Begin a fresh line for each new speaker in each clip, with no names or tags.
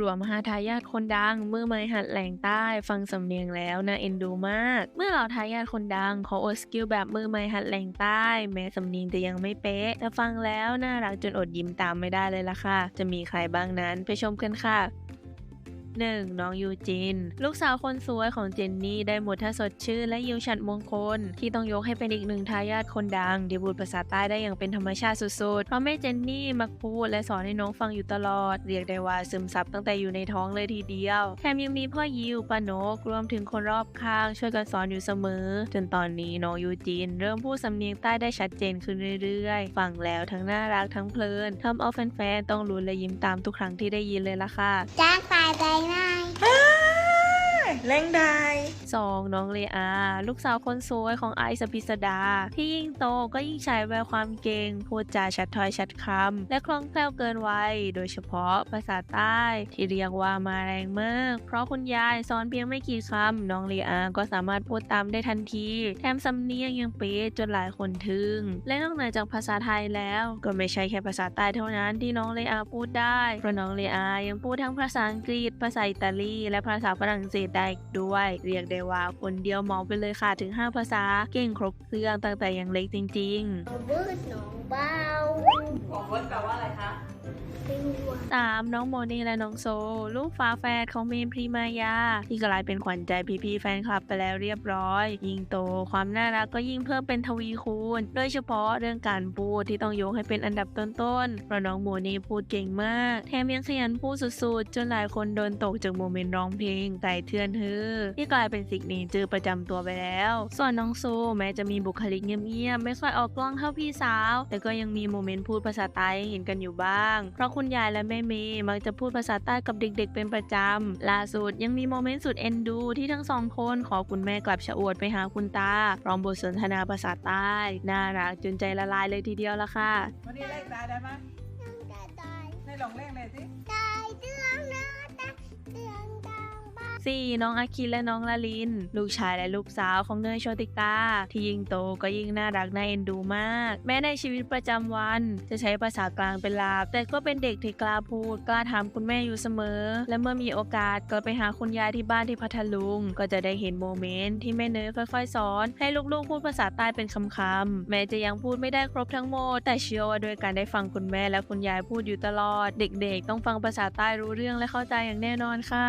รวมหาทายาทคนดังมือไม่หัดแหล่งใต้ฟังสำเนียงแล้วน่าเอ็นดูมาก เมื่อเหล่าทายาทคนดังขอโอดสกิลแบบมือไม่หัดแหล่งใต้ แม้สำเนียงจะยังไม่เป๊ะแต่ฟังแล้วน่ารักจนอดยิ้มตามไม่ได้เลยล่ะค่ะ จะมีใครบ้างนั้นไปชมกันค่ะ 1. น้องยูจิน ลูกสาวคนสวยของเจนนี่ได้หมดท่าสดชื่นและยิวฉัดมงคล ที่ต้องยกให้เป็นอีกหนึ่งทายาทคนดังที่พูดภาษาใต้ได้อย่างเป็นธรรมชาติสุดๆ เพราะแม่เจนนี่มักพูดและสอนให้น้องฟังอยู่ตลอด เรียกได้ว่าซึมซับตั้งแต่อยู่ในท้องเลยทีเดียว แถมยังมีพ่อยิวป้านกรวมถึงคนรอบข้างช่วยกันสอนอยู่เสมอ จนตอนนี้น้องยูจิน เริ่มพูดสำเนียงใต้ได้ชัดเจนขึ้นเรื่อยๆ ฟังแล้วทั้งน่ารักทั้งเพลินทำเอาแฟนๆต้องลุ้นและยิ้มตามทุกครั้งที่ได้ยินเลยล่ะค่ะ
จ้าง ฝ่ายใบไม้
แรงได้
2. น้องเลอา ลูกสาวคนสวยของไอซ์อภิสดา ที่ยิ่งโตก็ยิ่งใช้แววความเก่ง พูดจาชัดถ้อยชัดคำ และคล่องแคล่วเกินวัย โดยเฉพาะภาษาใต้ ที่เรียกว่ามาแรงมาก เพราะคุณยายสอนเพียงไม่กี่คำ น้องเลอาก็สามารถพูดตามได้ทันที แถมสำเนียงยังเป๊ะจนหลายคนทึ่ง และนอกเหนือจากภาษาไทยแล้ว ก็ไม่ใช่แค่ภาษาใต้เท่านั้นที่น้องเลอาพูดได้ เพราะน้องเลอายังพูดทั้งภาษาอังกฤษ ภาษาอิตาลี และภาษาฝรั่งเศสได้อีกด้วย เรียกได้ว่าคนเดียวมองไปเลยค่ะถึง 5 ภาษา เก่งครบเครื่องตั้งแต่ยังเล็กจริงๆ
เอาบืดหนองเบา
ของเวิร์ดแปลว่า
3. น้องโมนีและน้องโซ ลูกฝาแฝดของเมนพรีมายา ที่กลายเป็นขวัญใจพี่ๆแฟนคลับไปแล้วเรียบร้อย ยิ่งโตความน่ารักก็ยิ่งเพิ่มเป็นทวีคูณ โดยเฉพาะเรื่องการพูดที่ต้องยกให้เป็นอันดับต้นๆ เพราะน้องโมนีพูดเก่งมาก แถมยังขยันพูดสุดๆ จนหลายคนโดนตกจากโมเมนต์ร้องเพลงไต่เทือนเธอที่กลายเป็นสิ่งนี้จือประจำตัวไปแล้ว ส่วนน้องโซแม้จะมีบุคลิกเงียบๆไม่ค่อยออกกล้องเท่าพี่สาว แต่ก็ยังมีโมเมนต์พูดภาษาใต้ให้เห็นกันอยู่บ้าง เพราะคุณยายและแม่เมย์มักจะพูดภาษาใต้กับเด็กๆ เป็นประจำ ล่าสุดยังมีโมเมนต์สุดเอ็นดู ที่ทั้งสองคนขอคุณแม่กลับชะอวดไปหาคุณตา พร้อมบทสนทนาภาษาใต้ น่ารักจนใจละลายเลยทีเดียวละค่ะ
วันนี้แรงตาได้ไหม
น้องจะตาย
ในลองแรงเลยสิ
ตา
4. น้องอาคินและน้องลาลิน ลูกชายและลูกสาวของเนยโชติกา ที่ยิ่งโตก็ยิ่งน่ารักน่าเอ็นดูมาก แม้ในชีวิตประจำวัน จะใช้ภาษากลางเป็นหลักแต่ก็เป็นเด็กที่กล้าพูด กล้าถามคุณแม่อยู่เสมอ และเมื่อมีโอกาสก็ไปหาคุณยายที่บ้านที่พัทลุง ก็จะได้เห็นโมเมนต์ที่แม่เนยค่อยๆ สอน ให้ลูกๆ พูดภาษาใต้เป็นคำๆแม้จะยังพูดไม่ได้ครบทั้งหมด แต่เชื่อว่าด้วยการได้ฟังคุณแม่และคุณยายพูดอยู่ตลอด เด็กๆ ต้องฟังภาษาใต้รู้เรื่องและเข้าใจอย่างแน่นอนค่ะ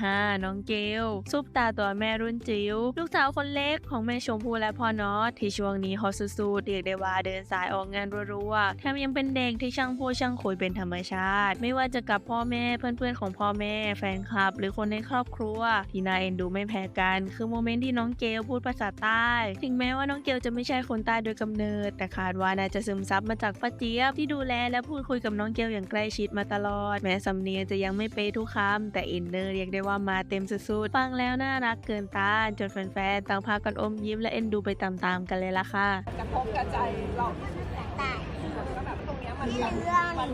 5. น้องเกลซุปตาตัวแม่รุ่นจิ๋วลูกสาวคนเล็กของแม่ชมพู่และพ่อนอตที่ช่วงนี้ฮอตสุดๆเรียกได้ว่าเดินสายออกงานรัวๆแถมยังเป็นเด็กที่ช่างพูดช่างคุยเป็นธรรมชาติ ไม่ว่าจะกับพ่อแม่เพื่อนๆของพ่อแม่ แฟนคลับ หรือคนในครอบครัว ที่น่าเอ็นดูไม่แพ้กัน คือโมเมนต์ที่น้องเกลพูดภาษาใต้ ถึงแม้ว่าน้องเกลจะไม่ใช่คนใต้โดยกำเนิด แต่คาดว่าน่าจะซึมซับมาจากป้าเจี๊ยบที่ดูแลและพูดคุยกับน้องเกลอย่างใกล้ชิดมาตลอด แม้สำเนียงจะยังไม่เป๊ะทุกคำแต่อินเนอร์เรียกได้ว่ามาเต็มสุดๆ ฟังแล้วน่ารักเกินต้านจนแฟนๆต่างพากันอมยิ้มและเอ็นดูไปตามๆกันเลยล่ะค่ะ
กระทบกระใจเรา
ตาย
ก็แบบตรงเนี้ยมัน
เรื่อง
มัน